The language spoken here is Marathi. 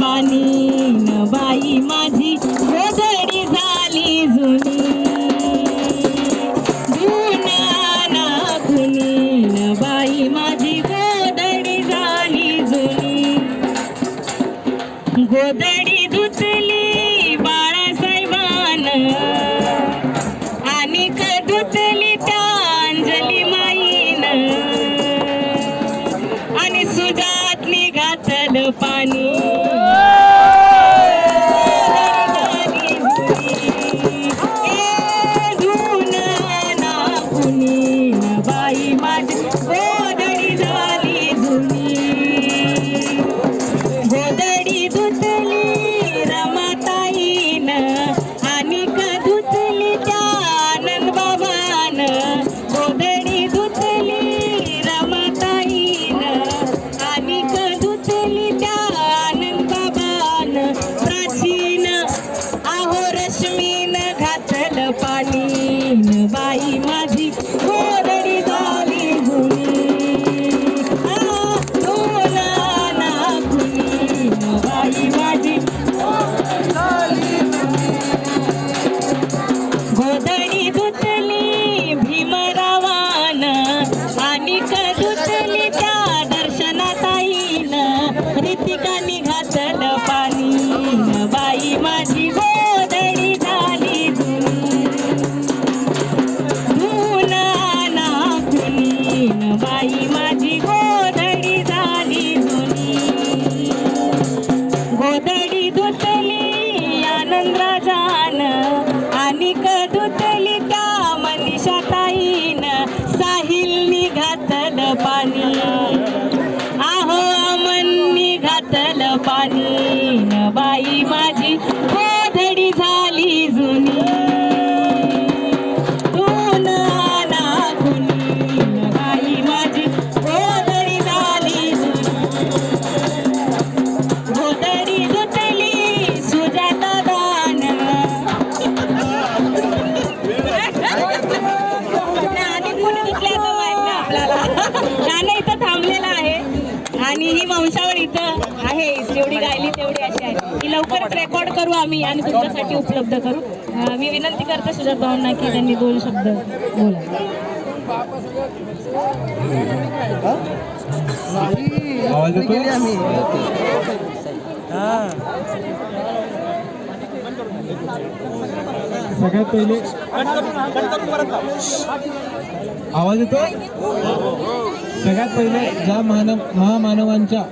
पाणी न बाई माझी गोधडी झाली जुनी. जुना कुणी न बाई माझी गोधडी झाली जुनी. गोधडी धुतली बाळासाहेबान. बाई माझी गोधडी झाली जुनी. गोधडी धुतली आनंदराजान आणि आपल्याला गाणं इथं थांबलेलं आहे. आणि ही वंशावर इथं आहे. जेवढी गायली तेवढी अशी आहे. ही लवकरच रेकॉर्ड करू आम्ही आणि तुमच्यासाठी उपलब्ध करू. मी विनंती करते सुजात भाऊंना की त्यांनी दोन शब्द बोला. आवाज येतो सगळ्यात पहिले आवाज येतो सगळ्यात पहिले ज्या मानव महामानवांच्या